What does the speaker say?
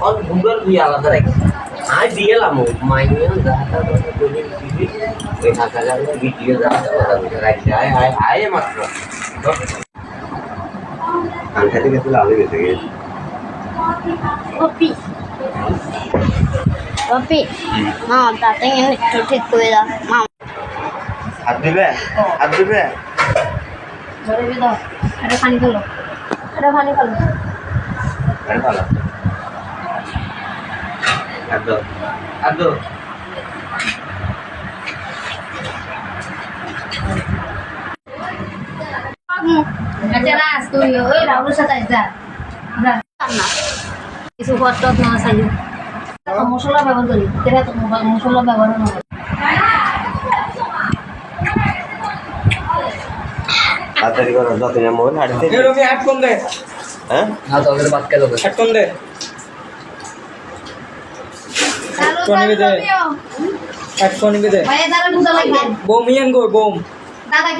ওর ভূগোল দুই আলাদা রাখছে আমি দিয়ে এলাম ও মাইনে যাহাটা বলে দিবি ওই খাঁচা গাছ ভিডিও যাহাটা কথা বলে রাখছে আয় আয় আয় মাত্র কানটা থেকে তুলে আলু গেছে গেছে পপি পপি মা তাতে একটু ঠিক করে দাও মা হাত দিবে হাত দিবে ধরে দাও এটা পানি খেলো এটা পানি খেলো আরে ভালো হাত দাও আচ্ছা তুই ওই রাহুলের সাথে যা। যা কিছু কষ্ট না চাই মশলা ব্যবহার করি। তেরা তো মশলা ব্যবহার না তাড়াতাড়ি করো যতদিন মোবাইল হাঁটতে। হ্যাঁ? কোন হেডফোন নিবি দে। ভাই দাঁড়া বুঝা লাগবে বোম ইয়ান গো বোম। দাদা